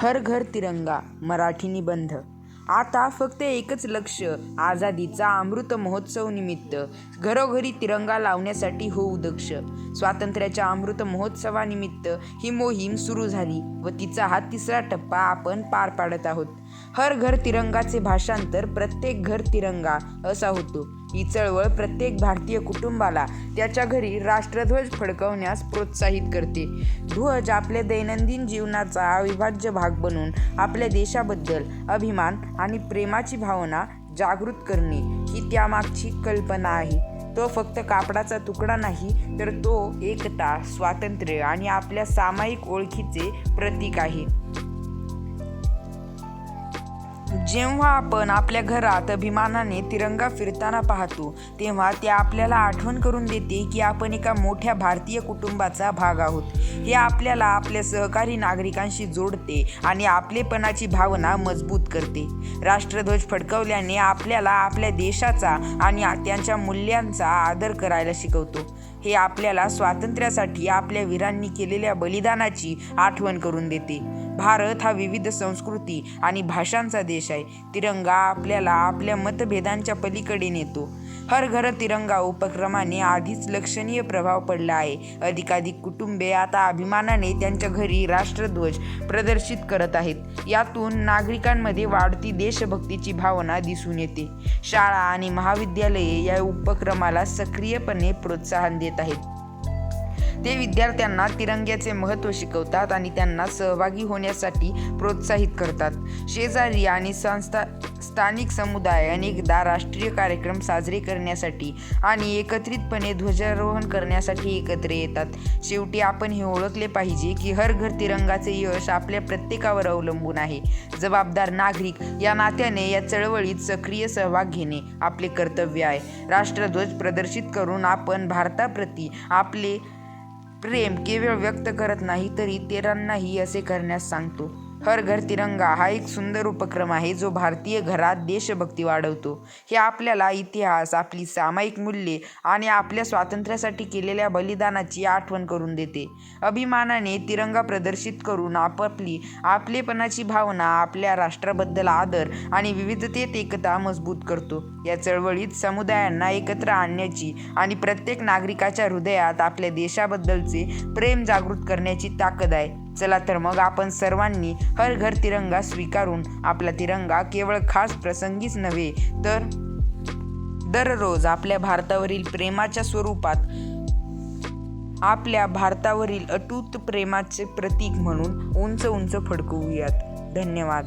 हर घर तिरंगा मराठी निबंध आता फक्त एकच लक्ष आझादीचा अमृत महोत्सव निमित्त. घरोघरी तिरंगा लावण्यासाठी होऊ दक्ष स्वातंत्र्याच्या अमृत महोत्सवानिमित्त ही मोहीम सुरू झाली व तिचा हा तिसरा टप्पा आपण पार पाडत आहोत. हर घर तिरंगाचे भाषांतर प्रत्येक घर तिरंगा असा होतो. ही चळवळ प्रत्येक भारतीय कुटुंबाला त्याच्या घरी राष्ट्रध्वज फडकवण्यास प्रोत्साहित करते. ध्वज आपल्या दैनंदिन जीवनाचा अविभाज्य भाग बनून आपल्या देशाबद्दल अभिमान आणि प्रेमाची भावना जागृत करणे ही त्यामागची कल्पना आहे. तो फक्त कापडाचा तुकडा नाही तर तो एकता स्वातंत्र्य आणि आपल्या सामायिक ओळखीचे प्रतीक आहे. जेव्हा आपण आपल्या घरात अभिमानाने तिरंगा फिरताना पाहतो तेव्हा ते आपल्याला आठवण करून देते की आपण एका मोठ्या भारतीय कुटुंबाचा भाग आहोत. हे आपल्याला आपल्या सहकारी नागरिकांशी जोडते आणि आपलेपणाची भावना मजबूत करते. राष्ट्रध्वज फडकवल्याने आपल्याला आपल्या देशाचा आणि त्यांच्या मूल्यांचा आदर करायला शिकवतो. हे आपल्याला स्वातंत्र्यासाठी आपल्या वीरांनी केलेल्या बलिदानाची आठवण करून देते. भारत हा विविध संस्कृती आणि भाषांचा देश आहे. तिरंगा आपल्याला आपल्या मतभेदांच्या पलीकडे नेतो. हर घर तिरंगा उपक्रमाने आधीच लक्षणीय प्रभाव पडला आहे. अधिकाधिक कुटुंबे आता अभिमानाने त्यांच्या घरी राष्ट्रध्वज प्रदर्शित करत आहेत. यातून नागरिकांमध्ये वाढती देशभक्तीची भावना दिसून येते. शाळा आणि महाविद्यालये या उपक्रमाला सक्रियपणे प्रोत्साहन देत आहेत. ते विद्यार्थ्यांना तिरंग्याचे महत्त्व शिकवतात आणि त्यांना सहभागी होण्यासाठी प्रोत्साहित करतात. शेजारी आणि संस्था स्थानिक समुदाय अनेकदा राष्ट्रीय कार्यक्रम साजरे करण्यासाठी आणि एकत्रितपणे ध्वजारोहण करण्यासाठी एकत्र येतात. शेवटी आपण हे ओळखले पाहिजे की हर घर तिरंगाचे यश आपल्या प्रत्येकावर अवलंबून आहे. जबाबदार नागरिक या नात्याने या चळवळीत सक्रिय सहभाग घेणे आपले कर्तव्य आहे. राष्ट्रध्वज प्रदर्शित करून आपण भारताप्रती आपले प्रेम केवळ व्यक्त करत नाही तर इतरांनाही असे करण्यास सांगतो. हर घर तिरंगा हा एक सुंदर उपक्रम आहे जो भारतीय घरात देशभक्ती वाढवतो. हे आपल्याला इतिहास आपली सामायिक मूल्ये आणि आपल्या स्वातंत्र्यासाठी केलेल्या बलिदानाची आठवण करून देते. अभिमानाने तिरंगा प्रदर्शित करून आपापली आपलेपणाची भावना आपल्या राष्ट्राबद्दल आदर आणि विविधतेत एकता मजबूत करतो. या चळवळीत समुदायांना एकत्र आणण्याची आणि प्रत्येक नागरिकाच्या हृदयात आपल्या देशाबद्दलचे प्रेम जागृत करण्याची ताकद आहे. चला तर मग आपण सर्वांनी हर घर तिरंगा स्वीकारून आपला तिरंगा केवळ खास प्रसंगीच नव्हे तर दररोज आपल्या भारतावरील प्रेमाच्या स्वरूपात आपल्या भारतावरील अटूट प्रेमाचे प्रतीक म्हणून उंच उंच फडकवूयात. धन्यवाद.